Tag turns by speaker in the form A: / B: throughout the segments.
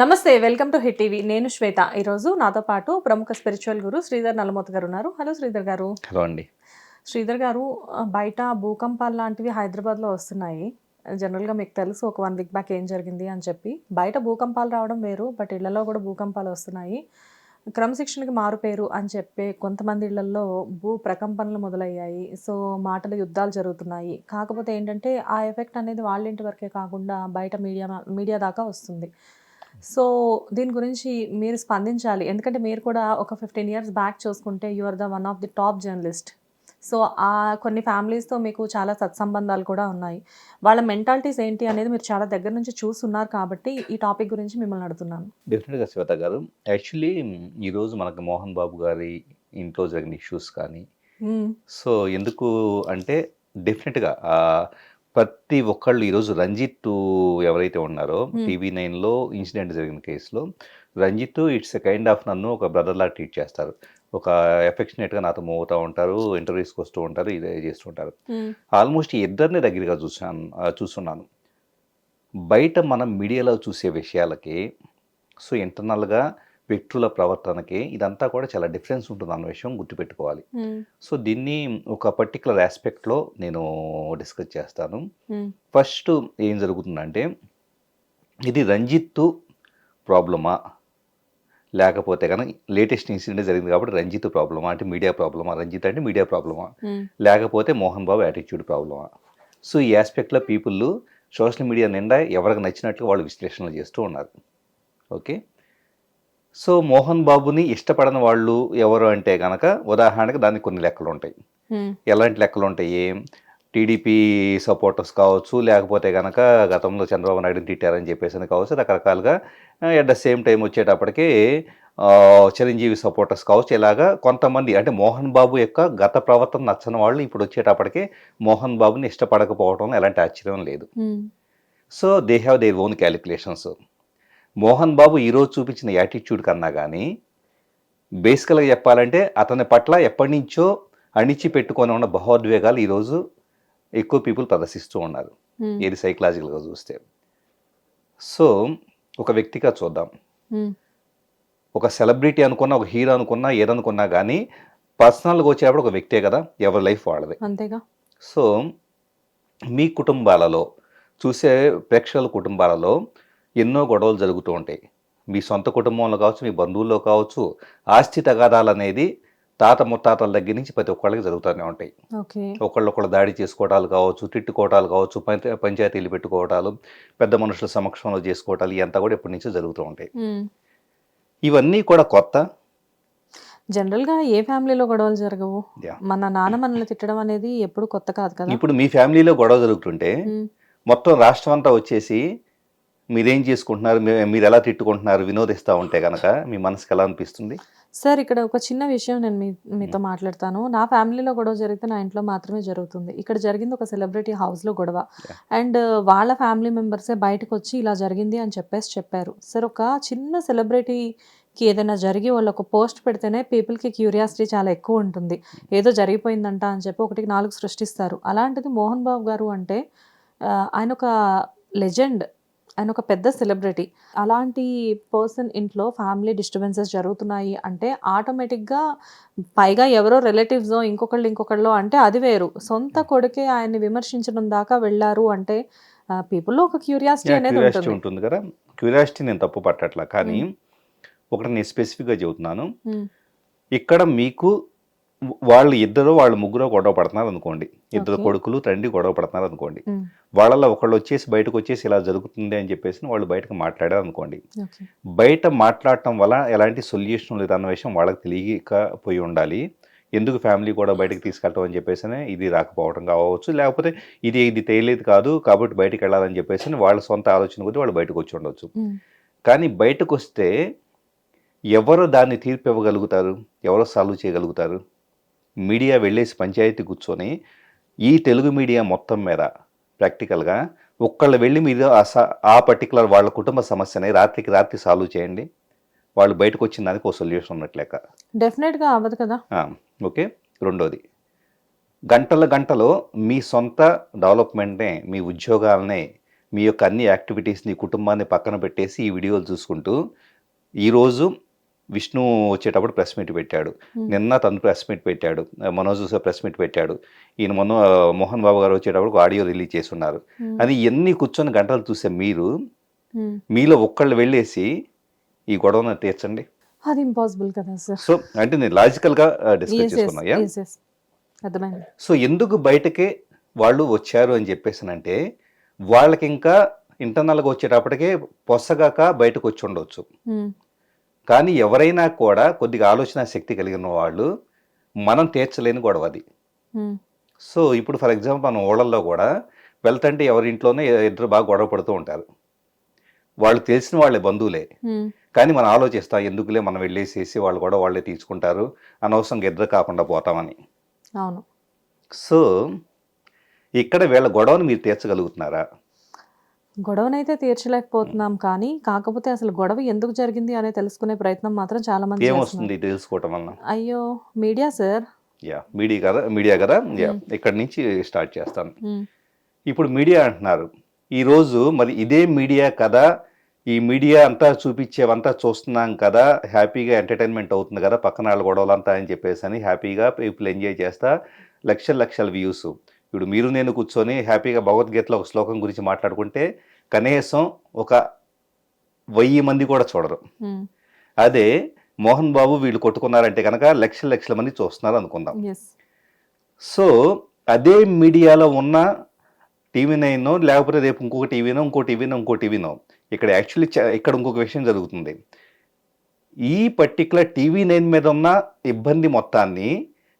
A: నమస్తే welcome to hit TV. నేను శ్వేత. ఈరోజు నాతో పాటు ప్రముఖ స్పిరిచువల్ గురు శ్రీధర్ నల్లమోత్ గారు ఉన్నారు. హలో శ్రీధర్ గారు.
B: హలో అండి.
A: శ్రీధర్ గారు బయట భూకంపాలు లాంటివి హైదరాబాద్లో వస్తున్నాయి. జనరల్గా మీకు తెలుసు ఒక వన్ వీక్ బ్యాక్ ఏం జరిగింది అని చెప్పి. బయట భూకంపాలు రావడం వేరు బట్ ఇళ్ళలో కూడా భూకంపాలు వస్తున్నాయి. క్రమశిక్షణకి మారుపేరు అని చెప్పి కొంతమంది ఇళ్ళలో భూ ప్రకంపనలు మొదలయ్యాయి. సో మాటల యుద్ధాలు జరుగుతున్నాయి. కాకపోతే ఏంటంటే ఆ ఎఫెక్ట్ అనేది వాళ్ళ ఇంటి వరకే కాకుండా బయట మీడియా మీడియా దాకా వస్తుంది. సో దీని గురించి మీరు స్పందించాలి. ఎందుకంటే మీరు కూడా ఒక ఫిఫ్టీన్ ఇయర్స్ బ్యాక్ చూసుకుంటే you are the one of the top journalist so ఆ కొన్ని ఫ్యామిలీస్తో మీకు చాలా సత్సంబంధాలు కూడా ఉన్నాయి. వాళ్ళ మెంటాలిటీస్ ఏంటి అనేది మీరు చాలా దగ్గర నుంచి చూస్తున్నారు కాబట్టి ఈ టాపిక్ గురించి మిమ్మల్ని అడుగుతున్నాను.
B: డెఫినెట్గా శ్వేత గారు యాక్చువల్లీ ఈరోజు మనకు మోహన్ బాబు గారి ఇంట్లో జరిగిన ఇష్యూస్ కానీ
A: మ్మ్.
B: సో ఎందుకు అంటే డెఫినెట్గా ప్రతి ఒక్కళ్ళు ఈరోజు రంజిత్ ఎవరైతే ఉన్నారో. టీవీ నైన్లో ఇన్సిడెంట్ జరిగిన కేసులో Ranjith it's a kind of నన్ను ఒక బ్రదర్లా ట్రీట్ చేస్తారు ఒక ఎఫెక్షనేట్గా నాతో మూవ్ అవుతూ ఉంటారు ఇంటర్వ్యూస్కి వస్తూ ఉంటారు ఇదే చేస్తూ ఉంటారు. ఆల్మోస్ట్ ఇద్దరిని దగ్గరగా చూసాను చూస్తున్నాను బయట మనం మీడియాలో చూసే విషయాలకి సో ఇంటర్నల్గా వ్యక్తుల ప్రవర్తనకి ఇదంతా కూడా చాలా డిఫరెన్స్ ఉంటుంది అన్న విషయం గుర్తుపెట్టుకోవాలి. సో దీన్ని ఒక పర్టికులర్ ఆస్పెక్ట్లో నేను డిస్కస్ చేస్తాను. ఫస్ట్ ఏం జరుగుతుందంటే ఇది రంజిత్ ప్రాబ్లమా? లేకపోతే కనుక లేటెస్ట్ ఇన్సిడెంట్ జరిగింది కాబట్టి రంజిత్ ప్రాబ్లమా? అంటే మీడియా ప్రాబ్లమా? రంజిత్ అంటే మీడియా ప్రాబ్లమా. లేకపోతే మోహన్ బాబు యాటిట్యూడ్ ప్రాబ్లమా? సో ఈ ఆస్పెక్ట్లో పీపుల్ సోషల్ మీడియా నిండా ఎవరికి నచ్చినట్టుగా వాళ్ళు విశ్లేషణలు చేస్తూ ఉన్నారు. ఓకే? సో మోహన్ బాబుని ఇష్టపడని వాళ్ళు ఎవరు అంటే కనుక ఉదాహరణకి దానికి కొన్ని లెక్కలు ఉంటాయి. ఎలాంటి లెక్కలు ఉంటాయి? టీడీపీ సపోర్టర్స్ కావచ్చు లేకపోతే కనుక గతంలో చంద్రబాబు నాయుడుని తిట్టారని చెప్పేసి అని కావచ్చు రకరకాలుగా అట్ ద సేమ్ టైం వచ్చేటప్పటికి చిరంజీవి సపోర్టర్స్ కావచ్చు ఇలాగా కొంతమంది అంటే మోహన్ బాబు యొక్క గత ప్రవర్తన నచ్చని వాళ్ళు ఇప్పుడు వచ్చేటప్పటికి మోహన్ బాబుని ఇష్టపడకపోవడంలో ఎలాంటి ఆశ్చర్యం లేదు. So they have their own calculations Mohan Babu ఈరోజు చూపించిన యాటిట్యూడ్ కన్నా కానీ బేసికల్గా చెప్పాలంటే అతని పట్ల ఎప్పటి నుంచో అణిచి పెట్టుకొని ఉన్న భావోద్వేగాలు ఈరోజు ఎక్కువ పీపుల్ ప్రదర్శిస్తూ ఉన్నారు. ఏది సైకలాజికల్గా చూస్తే. సో ఒక వ్యక్తిగా చూద్దాం. ఒక సెలబ్రిటీ అనుకున్నా ఒక హీరో అనుకున్నా ఏదనుకున్నా కానీ పర్సనల్గా వచ్చేటప్పుడు ఒక వ్యక్తే కదా ఎవరి లైఫ్ వాళ్ళది.
A: అంతేగా.
B: సో మీ కుటుంబాలలో చూసే ప్రేక్షకుల కుటుంబాలలో ఎన్నో గొడవలు జరుగుతూ ఉంటాయి. మీ సొంత కుటుంబంలో కావచ్చు మీ బంధువుల్లో కావచ్చు ఆస్తి తగాదాలు అనేది తాత ముత్తాతల దగ్గర నుంచి ప్రతి ఒక్కళ్ళకి జరుగుతూనే ఉంటాయి. ఒకళ్ళొకళ్ళు దాడి చేసుకోవటాలు కావచ్చు తిట్టుకోవటాలు కావచ్చు పంచ- పంచాయతీలు పెట్టుకోవటాలు పెద్ద మనుషుల సమక్షంలో చేసుకోవటాలు ఇవంతా కూడా ఎప్పటి నుంచో జరుగుతూ ఉంటాయి. ఇవన్నీ కూడా కొత్త?
A: జనరల్గా ఏ ఫ్యామిలీలో గొడవలు జరగవు. మన నాన్న మనల్ని తిట్టడం అనేది ఎప్పుడు కొత్త కాదు కదా.
B: ఇప్పుడు మీ ఫ్యామిలీలో గొడవ జరుగుతుంటే. మొత్తం రాష్ట్రం అంతా వచ్చేసి మీరేం చేసుకుంటున్నారు? మీరు ఎలా తిట్టుకుంటున్నారు? వినోదిస్తూ ఉంటే కనుక మీ మనసుకి ఎలా అనిపిస్తుంది?
A: సార్ ఇక్కడ ఒక చిన్న విషయం నేను మీ మీతో మాట్లాడతాను. నా ఫ్యామిలీలో గొడవ జరిగితే నా ఇంట్లో మాత్రమే జరుగుతుంది. ఇక్కడ జరిగింది ఒక సెలబ్రిటీ హౌస్లో గొడవ. అండ్ వాళ్ళ ఫ్యామిలీ మెంబర్సే బయటకు వచ్చి ఇలా జరిగింది అని చెప్పేసి చెప్పారు. సార్ ఒక చిన్న సెలబ్రిటీకి ఏదైనా జరిగి వాళ్ళు ఒక పోస్ట్ పెడితేనే పీపుల్కి క్యూరియాసిటీ చాలా ఎక్కువ ఉంటుంది. ఏదో జరిగిపోయిందంట అని చెప్పి ఒకటికి నాలుగు సృష్టిస్తారు. అలాంటిది మోహన్ బాబు గారు అంటే ఆయన ఒక లెజెండ్. ఆయన ఒక పెద్ద సెలబ్రిటీ. అలాంటి పర్సన్ ఇంట్లో ఫ్యామిలీ డిస్టర్బెన్సెస్ జరుగుతున్నాయి అంటే ఆటోమేటిక్గా పైగా ఎవరో రిలేటివ్స్ ఇంకొకళ్ళు ఇంకొకళ్ళు అంటే అది వేరు. సొంత కొడుకే ఆయన్ని విమర్శించడం దాకా వెళ్ళారు అంటే పీపుల్లో ఒక క్యూరియాసిటీ అనేది
B: క్యూరియాసిటీ
A: ఉంటుంది.
B: కదా? క్యూరియాసిటీ నేను తప్పు పట్టట్లా. కానీ ఒకటి నేను స్పెసిఫిక్గా చెబుతున్నాను.
A: మ్మ్.
B: ఇక్కడ మీకు వాళ్ళు ఇద్దరు వాళ్ళు ముగ్గురు గొడవ పడుతున్నారు అనుకోండి. ఇద్దరు. కొడుకులు తండ్రి గొడవ పడుతున్నారు అనుకోండి. వాళ్ళలో ఒకళ్ళు వచ్చేసి బయటకు వచ్చేసి ఇలా జరుగుతుంది అని చెప్పేసి వాళ్ళు బయటకు మాట్లాడారు అనుకోండి. బయట మాట్లాడటం వల్ల ఎలాంటి సొల్యూషన్ లేదు అన్న విషయం వాళ్ళకి తెలియకపోయి ఉండాలి. ఎందుకు ఫ్యామిలీ కూడా బయటకు తీసుకెళ్ళటం అని చెప్పేసి ఇది రాకపోవడం కావచ్చు. లేకపోతే ఇది ఇది తెలియలేదు కాదు కాబట్టి బయటకు వెళ్ళాలని చెప్పేసి వాళ్ళ సొంత ఆలోచన కొద్దీ వాళ్ళు బయటకు వచ్చి ఉండొచ్చు.
A: మ్మ్.
B: కానీ బయటకు వస్తే ఎవరు దాన్ని తీర్పు ఇవ్వగలుగుతారు? ఎవరు సాల్వ్ చేయగలుగుతారు? మీడియా వెళ్ళేసి పంచాయతీ కూర్చొని ఈ తెలుగు మీడియా మొత్తం మీద ప్రాక్టికల్గా ఒక్కళ్ళు వెళ్ళి మీరు ఆ పర్టికులర్ వాళ్ళ కుటుంబ సమస్యని రాత్రికి రాత్రి సాల్వ్ చేయండి. వాళ్ళు బయటకు వచ్చిన దానికి ఒక సొల్యూషన్ ఉన్నట్లేక
A: డెఫినెట్గా అవ్వదు కదా?
B: ఓకే. రెండోది గంటల గంటలో మీ సొంత డెవలప్మెంట్నే మీ ఉద్యోగాలనే మీ యొక్క అన్ని యాక్టివిటీస్ని కుటుంబాన్ని పక్కన పెట్టేసి ఈ వీడియోలు చూసుకుంటూ ఈరోజు విష్ణు వచ్చేటప్పుడు ప్రెస్ మీట్ పెట్టాడు. నిన్న తను ప్రెస్ మీట్ పెట్టాడు. మనోజ్ ప్రెస్ మీట్ పెట్టాడు. ఈయన మొన్న మోహన్ బాబు గారు వచ్చేటప్పుడు ఆడియో రిలీజ్ చేసి ఉన్నారు
A: ఉమ్,
B: అది ఎన్ని కూర్చొని గంటలు చూసే మీరు. మీలో ఒక్కళ్ళు వెళ్ళేసి ఈ గొడవను తీర్చండి.
A: అది ఇంపాసిబుల్ కదా సార్
B: సో అంటే నేను లాజికల్గా డిస్కస్
A: ఎస్ ఎస్
B: చేసుకున్నా సో ఎందుకు బయటకే వాళ్ళు వచ్చారు అని చెప్పేసానంటే వాళ్ళకి ఇంకా ఇంటర్నల్గా వచ్చేటప్పటికే పొసగాక బయటకు వచ్చి ఉండొచ్చు.
A: ఉమ్,
B: కానీ ఎవరైనా కూడా కొద్దిగా ఆలోచన శక్తి కలిగిన వాళ్ళు మనం తీర్చలేని గొడవ అది. సో ఇప్పుడు ఫర్ ఎగ్జాంపుల్ మన ఊళ్ళల్లో కూడా వెళ్తుంటే ఎవరి ఇంట్లోనే ఇద్దరు బాగా గొడవ పడుతూ ఉంటారు. వాళ్ళు తెలిసిన వాళ్ళే బంధువులే. కానీ మనం ఆలోచిస్తాం ఎందుకులే మనం వెళ్ళేసేసి వాళ్ళు కూడా వాళ్ళే తీసుకుంటారు అనవసరంగా ఇద్దరు కాకుండా పోతామని.
A: అవును.
B: సో ఇక్కడ వీళ్ళ గొడవను మీరు తీర్చగలుగుతున్నారా?
A: గొడవనైతే తీర్చలేకపోతున్నాం కానీ కాకపోతే అసలు గొడవ ఎందుకు జరిగింది అనే తెలుసుకునే ప్రయత్నం మాత్రం చాలా మంది.
B: ఏమొస్తుంది తెలుసుకోవటం వలన
A: అయ్యో మీడియా సార్?
B: యా మీడియా కదా మీడియా కదా? యా. ఇక్కడి నుంచి స్టార్ట్ చేస్తాను. ఇప్పుడు మీడియా అంటున్నారు. ఈరోజు మరి ఇదే మీడియా కదా? ఈ మీడియా అంతా చూపించేవంతా చూస్తున్నాం కదా? హ్యాపీగా ఎంటర్టైన్మెంట్ అవుతుంది కదా? పక్కన వాళ్ళ గొడవలంతా అని చెప్పేసి అని హ్యాపీగా పీపుల్ ఎంజాయ్ చేస్తా. లక్షల లక్షల వ్యూస్. ఇప్పుడు మీరు నేను కూర్చొని హ్యాపీగా భగవద్గీతలో ఒక శ్లోకం గురించి మాట్లాడుకుంటే కనీసం ఒక వెయ్యి మంది కూడా చూడరు. అదే మోహన్ బాబు వీళ్ళు కొట్టుకున్నారంటే కనుక లక్షల లక్షల మంది చూస్తున్నారు అనుకుందాం. సో అదే మీడియాలో ఉన్న టీవీ నైన్ లేకపోతే రేపు ఇంకొక టీవీనో ఇంకో టీవీనో ఇంకో టీవీనో ఇక్కడ యాక్చువల్లీ ఇక్కడ ఇంకొక విషయం జరుగుతుంది. ఈ పర్టికులర్ టీవీ నైన్ మీద ఉన్న ఇబ్బంది మొత్తాన్ని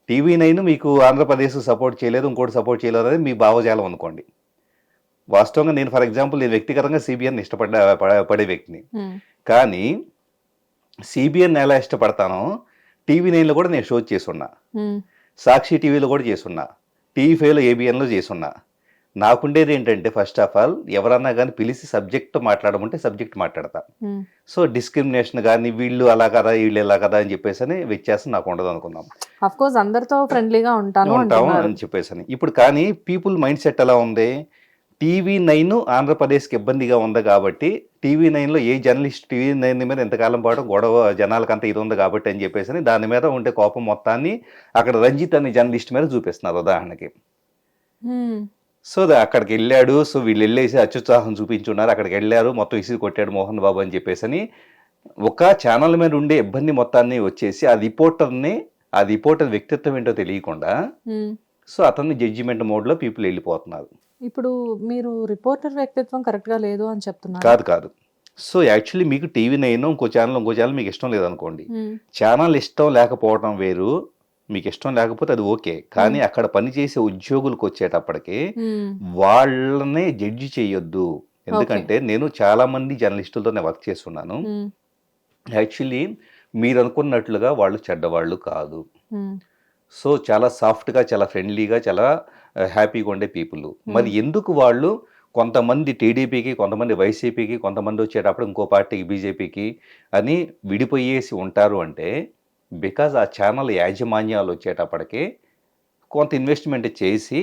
B: టీవీ నైన్ మీకు ఆంధ్రప్రదేశ్ సపోర్ట్ చేయలేదు ఇంకోటి సపోర్ట్ చేయలేదు అనేది మీ భావజాలం అనుకోండి. వాస్తవంగా నేను ఫర్ ఎగ్జాంపుల్ నేను వ్యక్తిగతంగా సిబిఎన్ ఇష్టపడ్డ ప- పడే వ్యక్తిని.
A: ఉమ్,
B: కానీ సిబిఎన్ ఎలా ఇష్టపడతానో టీవీ నైన్లో కూడా నేను షో చేసున్నా
A: ఉమ్,
B: సాక్షి టీవీలో కూడా చేసున్నా టీవీ ఫైవ్లో ఏబిఎన్లో చేసున్నా నాకుండేది ఏంటంటే ఫస్ట్ ఆఫ్ ఆల్ ఎవరన్నా కానీ పిలిచి సబ్జెక్ట్ మాట్లాడమంటే సబ్జెక్ట్ మాట్లాడతా. సో డిస్క్రిమినేషన్ కానీ వీళ్ళు అలా కదా వీళ్ళు ఎలా కదా అని చెప్పేసి అని వ్యత్యాసం నాకు ఉండదు అనుకుందాం
A: అఫ్ కోర్స్ అందరితో ఫ్రెండ్లీగా ఉంటాను
B: ఉంటాము అని చెప్పేసి అని ఇప్పుడు కానీ పీపుల్ మైండ్ సెట్ ఎలా ఉంది? టీవీ నైన్ ఆంధ్రప్రదేశ్కి ఇబ్బందిగా ఉంది కాబట్టి టీవీ నైన్లో ఏ జర్నలిస్ట్ టీవీ నైన్ మీద ఎంతకాలం పాటు గొడవ జనాలకు అంత ఇది ఉంది కాబట్టి అని చెప్పేసి అని దాని మీద ఉండే కోపం మొత్తాన్ని అక్కడ రంజిత్ అనే జర్నలిస్ట్ మీద చూపిస్తున్నారు ఉదాహరణకి.
A: ఉమ్,
B: సో అక్కడికి వెళ్ళాడు. సో వీళ్ళు వెళ్ళేసి అత్యుత్సాహం చూపించున్నారు. అక్కడికి వెళ్ళారు. మొత్తం ఇసురు కొట్టాడు మోహన్ బాబు అని చెప్పేసి అని ఒక ఛానల్ మీద ఉండే ఇబ్బంది మొత్తాన్ని వచ్చేసి ఆ రిపోర్టర్ని ఆ రిపోర్టర్ వ్యక్తిత్వం ఏంటో తెలియకుండా. సో అతన్ని జడ్జిమెంట్ మోడ్లో పీపుల్ వెళ్ళిపోతున్నారు.
A: ఇప్పుడు మీరు రిపోర్టర్ వ్యక్తిత్వం కరెక్ట్గా లేదు అని చెప్తున్నారు.
B: కాదు కాదు. సో యాక్చువల్లీ మీకు టీవీ నైన్ ఇంకో ఛానల్ ఇంకో ఛానల్ మీకు ఇష్టం లేదనుకోండి. ఛానల్ ఇష్టం లేకపోవడం వేరు. మీకు ఇష్టం లేకపోతే అది ఓకే. కానీ అక్కడ పనిచేసే ఉద్యోగులకు వచ్చేటప్పటికి వాళ్ళనే జడ్జి చేయొద్దు. ఎందుకంటే నేను చాలా మంది జర్నలిస్టులతో నేను వర్క్ చేస్తున్నాను. యాక్చువల్లీ మీరు అనుకున్నట్లుగా వాళ్ళు చెడ్డవాళ్ళు కాదు. సో చాలా సాఫ్ట్గా చాలా ఫ్రెండ్లీగా చాలా హ్యాపీగా ఉండే పీపుల్. మరి ఎందుకు వాళ్ళు కొంతమంది టీడీపీకి కొంతమంది వైసీపీకి కొంతమంది వచ్చేటప్పుడు ఇంకో పార్టీకి బీజేపీకి అని విడిపోయేసి ఉంటారు అంటే బికాజ్ ఆ ఛానల్ యాజమాన్యాలు వచ్చేటప్పటికి కొంత ఇన్వెస్ట్మెంట్ చేసి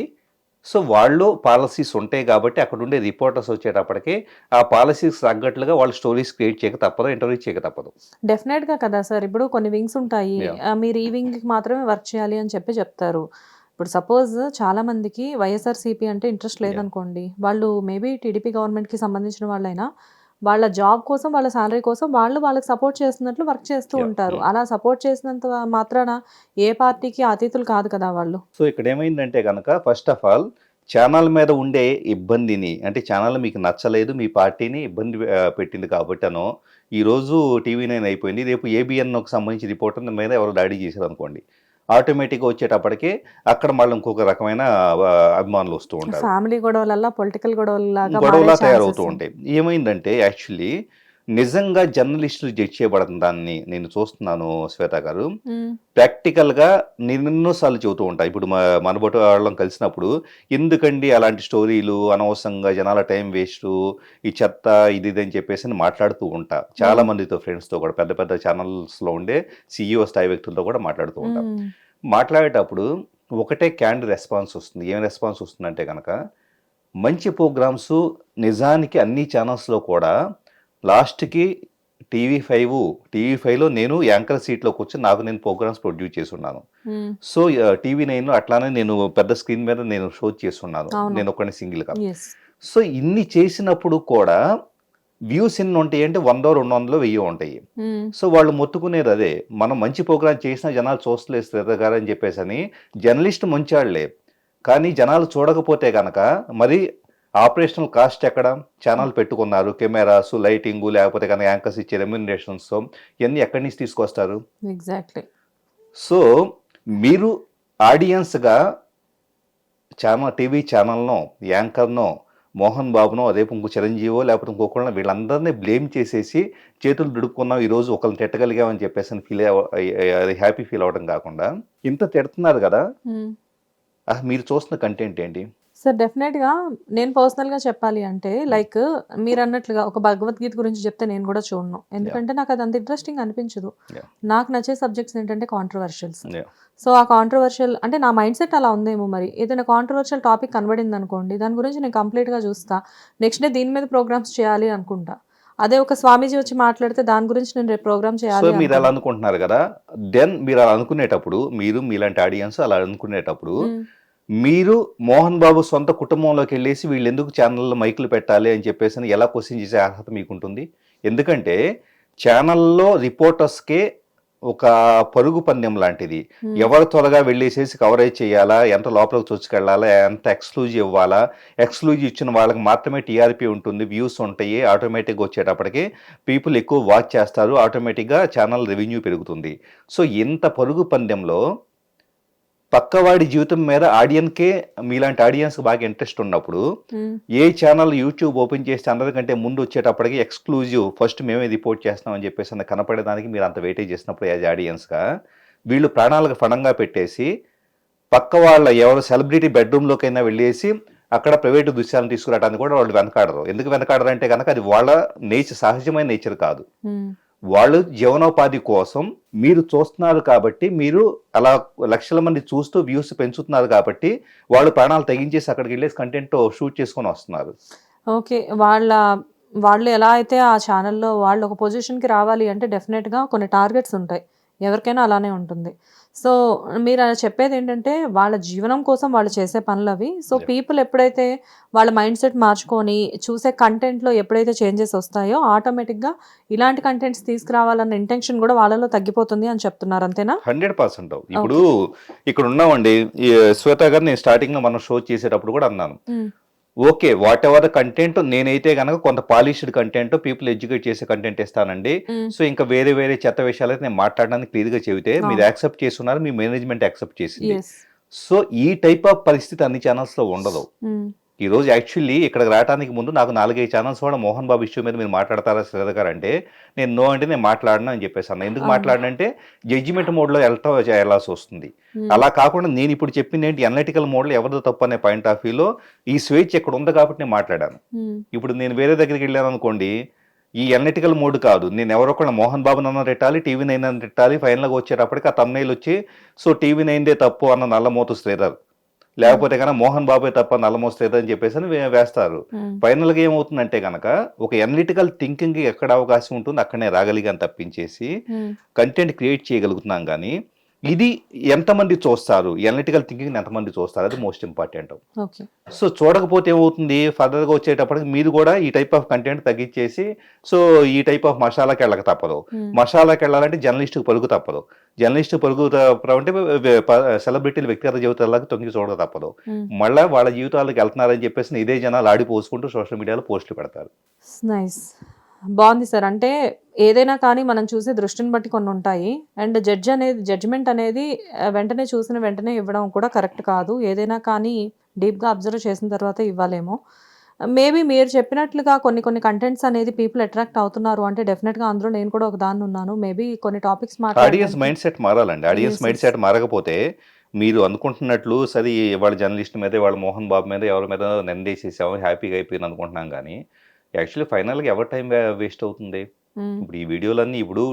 B: సో వాళ్ళు పాలసీస్ ఉంటాయి కాబట్టి అక్కడ ఉండే రిపోర్టర్స్ వచ్చేటప్పటికి ఆ పాలసీస్ తగ్గట్లుగా వాళ్ళు స్టోరీస్ క్రియేట్ చేయక తప్పదు ఇంటర్వ్యూ చేయక తప్పదు.
A: డెఫినెట్గా కదా సార్. ఇప్పుడు కొన్ని వింగ్స్ ఉంటాయి. మీరు ఈ వింగ్కి మాత్రమే వర్క్ చేయాలి అని చెప్పి చెప్తారు. ఇప్పుడు సపోజ్ చాలా మందికి వైఎస్ఆర్సీపీ అంటే ఇంట్రెస్ట్ లేదనుకోండి. వాళ్ళు మేబీ టీడీపీ గవర్నమెంట్కి సంబంధించిన వాళ్ళైనా వాళ్ళ జాబ్ కోసం వాళ్ళ సాలరీ కోసం వాళ్ళు వాళ్ళకి సపోర్ట్ చేస్తున్నట్లు వర్క్ చేస్తూ. ఉంటారు. అలా సపోర్ట్ చేసినంత మాత్రాన ఏ పార్టీకి అతీతులు కాదు కదా వాళ్ళు
B: సో ఇక్కడ ఏమైందంటే కనుక ఫస్ట్ ఆఫ్ ఆల్ ఛానల్ మీద ఉండే ఇబ్బందిని అంటే ఛానల్ మీకు నచ్చలేదు మీ పార్టీని ఇబ్బంది పెట్టింది కాబట్టి అనో ఈరోజు టీవీ నైన్ అయిపోయింది రేపు ఏబిఎన్కి సంబంధించి రిపోర్టర్ మీద ఎవరు దాడి చేశారు అనుకోండి ఆటోమేటిక్గా వచ్చేటప్పటికి అక్కడ మళ్ళీ ఇంకొక రకమైన అభిమానులు వస్తూ ఉంటారు
A: ఫ్యామిలీ గొడవలల్లా పొలిటికల్
B: గొడవలా
A: chances
B: తయారవుతూ. ఉంటాయి ఏమైందంటే యాక్చువల్లీ నిజంగా జర్నలిస్టులు జడ్జ్ చేయబడుతున్న దాన్ని నేను చూస్తున్నాను శ్వేత గారు. ప్రాక్టికల్గా నేను ఎన్నోసార్లు చెబుతూ ఉంటా. ఇప్పుడు మా మనబోటి వాళ్ళం కలిసినప్పుడు ఎందుకండి అలాంటి స్టోరీలు అనవసరంగా జనాల టైం వేస్ట్ ఈ చెత్త ఇది ఇది అని చెప్పేసి మాట్లాడుతూ ఉంటా. చాలా మందితో ఫ్రెండ్స్తో కూడా పెద్ద పెద్ద ఛానల్స్లో ఉండే సిఇఓ స్థాయి వ్యక్తులతో కూడా మాట్లాడుతూ ఉంటా. మాట్లాడేటప్పుడు ఒకటే క్యాండ్ రెస్పాన్స్ వస్తుంది. ఏం రెస్పాన్స్ వస్తుందంటే కనుక మంచి ప్రోగ్రామ్స్ నిజానికి అన్ని ఛానల్స్లో కూడా లాస్ట్కి టీవీ ఫైవ్ టీవీ ఫైవ్లో నేను యాంకర్ సీట్లో కూర్చొని నాకు నేను ప్రోగ్రామ్స్ ప్రొడ్యూస్ చేస్తున్నాను. సో టీవీ నైన్ అట్లానే నేను పెద్ద స్క్రీన్ మీద నేను షో చేస్తున్నాను. నేను ఒక్కడిని సింగిల్గా
A: ఎస్
B: సో ఇన్ని చేసినప్పుడు కూడా వ్యూస్ ఎన్ని ఉంటాయి అంటే వంద రెండు వందలు వెయ్యి ఉంటాయి. సో వాళ్ళు మొత్తుకునేది అదే. మనం మంచి ప్రోగ్రామ్ చేసిన జనాలు చూస్తలేదు శ్రీధర్ గారు అని చెప్పేసి అని జర్నలిస్ట్ మంచాళ్ళే కానీ జనాలు చూడకపోతే గనక మరి ఆపరేషనల్ కాస్ట్ ఎక్కడ? ఛానల్ పెట్టుకున్నారు కెమెరాస్ లైటింగ్ లేకపోతే కనుక యాంకర్స్ ఇచ్చే రెమ్యునరేషన్స్. ఇవన్నీ ఎక్కడి నుంచి తీసుకొస్తారు?
A: ఎగ్జాక్ట్లీ
B: సో మీరు ఆడియన్స్గా ఛానల్ టీవీ ఛానల్నో యాంకర్నో మోహన్ బాబునో అదే ఇంకో చిరంజీవో లేకపోతే ఇంకొకళ్ళని వీళ్ళందరినీ బ్లేమ్ చేసేసి చేతులు దుడుక్కున్నాం ఈరోజు ఒకరిని తిట్టగలిగామని చెప్పేసి ఫీల్ హ్యాపీ ఫీల్ అవ్వడం కాకుండా ఇంత తిడుతున్నారు కదా? అసలు మీరు చూస్తున్న కంటెంట్ ఏంటి?
A: సార్ డెఫినెట్గా నేను పర్సనల్గా చెప్పాలి అంటే లైక్ మీరు అన్నట్లుగా ఒక భగవద్గీత గురించి చెప్తే నేను కూడా చూడను ఎందుకంటే నాకు అది అంత ఇంట్రెస్టింగ్ అనిపించదు. నాకు నచ్చే సబ్జెక్ట్స్ ఏంటంటే కాంట్రవర్షియల్స్. సో ఆ కాంట్రవర్షియల్ అంటే నా మైండ్ సెట్ అలా ఉందేమో మరి ఏదైనా కాంట్రవర్షియల్ టాపిక్ కనబడింది అనుకోండి దాని గురించి నేను కంప్లీట్గా చూస్తా నెక్స్ట్ డే దీని మీద ప్రోగ్రామ్స్ చేయాలి అనుకుంటా అదే ఒక స్వామీజీ వచ్చి మాట్లాడితే దాని గురించి నేను రేపు ప్రోగ్రామ్
B: సో
A: చేయాలి
B: మీరు అలా
A: అనుకుంటా.
B: అనుకుంటున్నారు కదా దెన్ మీరు అలా అనుకునేటప్పుడు మీరు మీలాంటి ఆడియన్స్ అలా అనుకునేటప్పుడు
A: మ్మ్.
B: మీరు మోహన్ బాబు సొంత కుటుంబంలోకి వెళ్ళేసి వీళ్ళు ఎందుకు ఛానల్లో మైకులు పెట్టాలి అని చెప్పేసి ఎలా క్వశ్చన్ చేసే అర్హత మీకు ఎందుకంటే ఛానల్లో రిపోర్టర్స్కే ఒక పరుగు పందెం లాంటిది.
A: మ్మ్.
B: ఎవరు త్వరగా వెళ్ళేసేసి కవరేజ్ చేయాలా? ఎంత లోపలికి చొచ్చుకెళ్ళాలా ఎంత ఎక్స్క్లూజివ్ ఇవ్వాలా? ఎక్స్క్లూజివ్ ఇచ్చిన వాళ్ళకి మాత్రమే టీఆర్పీ ఉంటుంది. వ్యూస్ ఉంటాయి. ఆటోమేటిక్గా వచ్చేటప్పటికి పీపుల్ ఎక్కువ వాచ్ చేస్తారు. ఆటోమేటిక్గా ఛానల్ రెవెన్యూ పెరుగుతుంది. సో ఇంత పరుగు పందెంలో పక్కవాడి జీవితం మీద ఆడియన్కే మీలాంటి ఆడియన్స్ బాగా ఇంట్రెస్ట్ ఉన్నప్పుడు. ఏ ఛానల్ యూట్యూబ్ ఓపెన్ చేస్తే అందరికంటే ముందు వచ్చేటప్పటికి ఎక్స్క్లూజివ్ ఫస్ట్ మేమే రిపోర్ట్ చేస్తాం అని చెప్పేసి అన్న కనపడేదానికి మీరు అంత వెయిటేజ్ చేసినప్పుడు యాజ్ ఆడియన్స్గా వీళ్ళు ప్రాణాలకు ఫణంగా పెట్టేసి పక్క వాళ్ళ ఎవరు సెలబ్రిటీ బెడ్రూమ్లోకైనా వెళ్ళేసి అక్కడ ప్రైవేటు దృశ్యాలను తీసుకురావడానికి కూడా వాళ్ళు వెనకాడరు ఎందుకు వెనకాడరు అంటే కనుక అది వాళ్ళ నేచర్ సహజమైన నేచర్ కాదు. వాళ్ళు జీవనోపాధి కోసం మీరు చూస్తున్నారు కాబట్టి మీరు అలా లక్షల మంది చూస్తూ వ్యూస్ పెంచుతున్నారు కాబట్టి వాళ్ళు ప్రాణాలు తగ్గించేసి అక్కడికి వెళ్ళేసి కంటెంట్ షూట్ చేసుకొని వస్తున్నారు.
A: ఓకే. వాళ్ళ వాళ్ళు ఎలా అయితే ఆ ఛానల్లో వాళ్ళు ఒక పొజిషన్కి రావాలి అంటే డెఫినెట్గా కొన్ని టార్గెట్స్ ఉంటాయి. ఎవరికైనా అలానే ఉంటుంది. సో మీరు అలా చెప్పేది ఏంటంటే వాళ్ళ జీవనం కోసం వాళ్ళు చేసే పనులు అవి సో. పీపుల్ ఎప్పుడైతే వాళ్ళ మైండ్ సెట్ మార్చుకొని చూసే కంటెంట్లో ఎప్పుడైతే చేంజెస్ వస్తాయో ఆటోమేటిక్గా ఇలాంటి కంటెంట్స్ తీసుకురావాలన్న ఇంటెన్షన్ కూడా వాళ్ళలో తగ్గిపోతుంది అని చెప్తున్నారు. అంతేనా?
B: Hundred percent. ఇప్పుడు ఇక్కడ ఉన్నామండి శ్వేత గారు నేను స్టార్టింగ్లో మనం షో చేసేటప్పుడు కూడా అన్నాను. ఓకే వాట్ ఎవర్ కంటెంట్ నేనైతే కనుక కొంత పాలిష్డ్ కంటెంట్ పీపుల్ ఎడ్యుకేట్ చేసే కంటెంట్ ఇస్తానండి. సో ఇంకా వేరే వేరే చెత్త విషయాలు నేను మాట్లాడడానికి క్లియర్గా చెబితే మీరు. యాక్సెప్ట్ చేస్తున్నారు మీ మేనేజ్మెంట్ యాక్సెప్ట్ చేసింది. సో ఈ టైప్ ఆఫ్ పరిస్థితి అన్ని ఛానల్స్లో ఉండదు. ఈ రోజు యాక్చువల్లీ ఇక్కడికి రావడానికి ముందు నాకు నాలుగైదు ఛానల్స్ కూడా మోహన్ బాబు ఇష్యూ మీద మీరు మాట్లాడతారా శ్రీధర్ గారు అంటే నేను నో అంటే నేను మాట్లాడను అని చెప్పేసి అన్న. ఎందుకు. మాట్లాడనంటే జడ్జిమెంట్ మోడ్లో వెళ్తా వెళ్ళాల్సి వస్తుంది. అలా కాకుండా నేను ఇప్పుడు చెప్పింది ఏంటి అనలిటికల్ మోడ్లో ఎవరిదో తప్పు అనే పాయింట్ ఆఫ్ వ్యూలో ఈ స్వేచ్ఛ ఇక్కడ ఉంది కాబట్టి నేను మాట్లాడాను. ఇప్పుడు నేను వేరే దగ్గరికి వెళ్ళాను అనుకోండి ఈ అనలిటికల్ మోడ్ కాదు. నేను ఎవరో కూడా మోహన్ బాబు నన్ను తిట్టాలి టీవీ నైన్ అని తిట్టాలి ఫైనల్గా వచ్చేటప్పటికి ఆ తమ్నైల్ వచ్చి సో టీవీ నైన్దే తప్పు అన్న నల్లమోతు శ్రీధర్ లేకపోతే కనుక మోహన్ బాబే తప్ప అని చెప్పేసి అని వేస్తారు. ఫైనల్గా ఏమవుతుందంటే కనుక ఒక అనలిటికల్ థింకింగ్ ఎక్కడ అవకాశం ఉంటుంది అక్కడనే రాగలిగాని తప్పించేసి కంటెంట్ క్రియేట్ చేయగలుగుతున్నాం కానీ ఇది ఎంతమంది చూస్తారు? అనలిటికల్ థింకింగ్ ఎంతమంది చూస్తారు? అది మోస్ట్ ఇంపార్టెంట్ సో చూడకపోతే ఏమవుతుంది? ఫర్దర్గా వచ్చేటప్పటికి మీరు కూడా ఈ టైప్ ఆఫ్ కంటెంట్ తగ్గించేసి సో ఈ టైప్ ఆఫ్ మసాలాకి వెళ్ళక తప్పదు మసాలాకి వెళ్ళాలంటే జర్నలిస్ట్కి పరుగు తప్పదు. జర్నలిస్ట్ పరుగు అంటే సెలబ్రిటీలు వ్యక్తిగత జీవితాలకు తొంగి చూడక తప్పదు. మళ్ళీ వాళ్ళ జీవితాలకు వెళ్తున్నారని చెప్పేసి ఇదే జనాలు ఆడిపోసుకుంటూ సోషల్ మీడియాలో పోస్టులు పెడతారు.
A: నైస్. బాగుంది సార్. అంటే ఏదైనా కానీ మనం చూసే దృష్టిని బట్టి కొన్ని ఉంటాయి. అండ్ జడ్జ్ అనేది జడ్జ్మెంట్ అనేది వెంటనే చూసిన వెంటనే ఇవ్వడం కూడా కరెక్ట్ కాదు. ఏదైనా కానీ డీప్గా అబ్జర్వ్ చేసిన తర్వాత ఇవ్వాలేమో. మేబీ మీరు చెప్పినట్లుగా కొన్ని కొన్ని కంటెంట్స్ అనేది పీపుల్ అట్రాక్ట్ అవుతున్నారు. అంటే డెఫినెట్గా అందులో నేను కూడా ఒక దాన్ని ఉన్నాను. మేబీ కొన్ని topics
B: audience mind set మారాలండి. Audience mind. Set మారకపోతే మీరు అనుకుంటున్నట్లు సరే వాళ్ళ జర్నలిస్ట్ మీద వాళ్ళ మోహన్ బాబు మీద ఎవరి మీద నిందేసేసాము హ్యాపీగా అయిపోయింది అనుకుంటున్నాం కానీ యాక్చువల్లీ ఫైనల్గా ఎవరి టైం వేస్ట్ అవుతుంది? ఇప్పుడు ఈ వీడియోలన్నీ ఇప్పుడు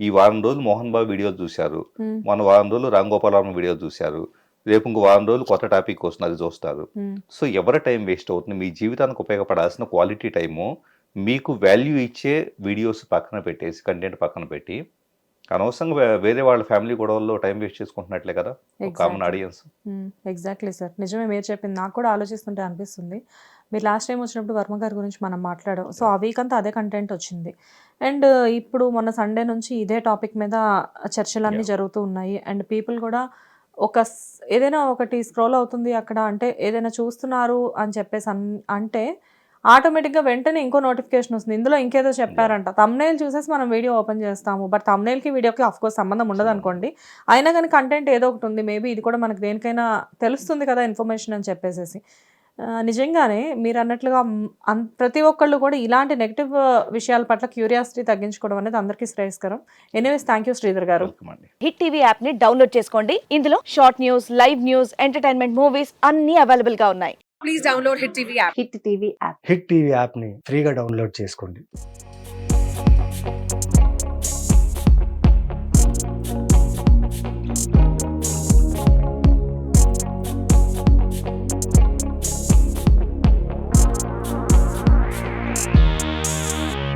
B: ఈ వారం రోజులు మోహన్ బాబు వీడియోలు చూశారు. మన వారం రోజులు రామ్ గోపాల్ వర్మ వీడియోలు చూశారు. రేపు ఇంకో వారం రోజులు కొత్త టాపిక్ వస్తుంది అది చూస్తారు. సో ఎవరి టైం వేస్ట్ అవుతుంది? మీ జీవితానికి ఉపయోగపడాల్సిన క్వాలిటీ టైము మీకు వాల్యూ ఇచ్చే వీడియోస్ పక్కన పెట్టేసి కంటెంట్ పక్కన పెట్టి అనవసరంగా వేరే వాళ్ళ ఫ్యామిలీ గొడవల్లో టైం వేస్ట్ చేసుకుంటున్నట్లే కదా? కామన్. ఆడియన్స్.
A: ఎగ్జాక్ట్లీ సార్ నిజమే మీరు చెప్పింది. నాకు కూడా ఆలోచిస్తుంటే అనిపిస్తుంది. మీరు లాస్ట్ టైం వచ్చినప్పుడు వర్మ గారి గురించి మనం మాట్లాడాం. సో ఆ వీక్ అంతా అదే కంటెంట్ వచ్చింది. అండ్ ఇప్పుడు మొన్న సండే నుంచి ఇదే టాపిక్ మీద చర్చలన్నీ. జరుగుతూ ఉన్నాయి. అండ్ పీపుల్ కూడా ఒక ఏదైనా ఒకటి స్క్రోల్ అవుతుంది అక్కడ అంటే ఏదైనా చూస్తున్నారు అని చెప్పేసి అంటే ఆటోమేటిక్గా వెంటనే ఇంకో నోటిఫికేషన్ వస్తుంది. ఇందులో ఇంకేదో చెప్పారంట. తమ్నేల్ చూసేసి మనం వీడియో ఓపెన్ చేస్తాము. బట్ తమ్నేల్కి వీడియోకి కోర్స్ సంబంధం ఉండదు అనుకోండి. అయినా కానీ కంటెంట్ ఏదో ఒకటి ఉంది. మేబీ ఇది కూడా మనకు దేనికైనా తెలుస్తుంది కదా ఇన్ఫర్మేషన్ అని చెప్పేసేసి. ఆ, నిజంగానే మీరు అన్నట్లుగా ప్రతి ఒక్కళ్ళు కూడా ఇలాంటి నెగిటివ్ విషయాల పట్ల క్యూరియాసిటీ తగ్గించుకోవడం అనేది అందరికీ శ్రేయస్కరం. Anyways thank you Sridhar garu.
C: Hit TV యాప్ని డౌన్లోడ్ చేసుకోండి. ఇందులో short news live news entertainment movies అన్ని అవైలబుల్గా ఉన్నాయి
D: హిట్ టీవీ యాప్ని ఫ్రీగా డౌన్లోడ్ చేసుకోండి.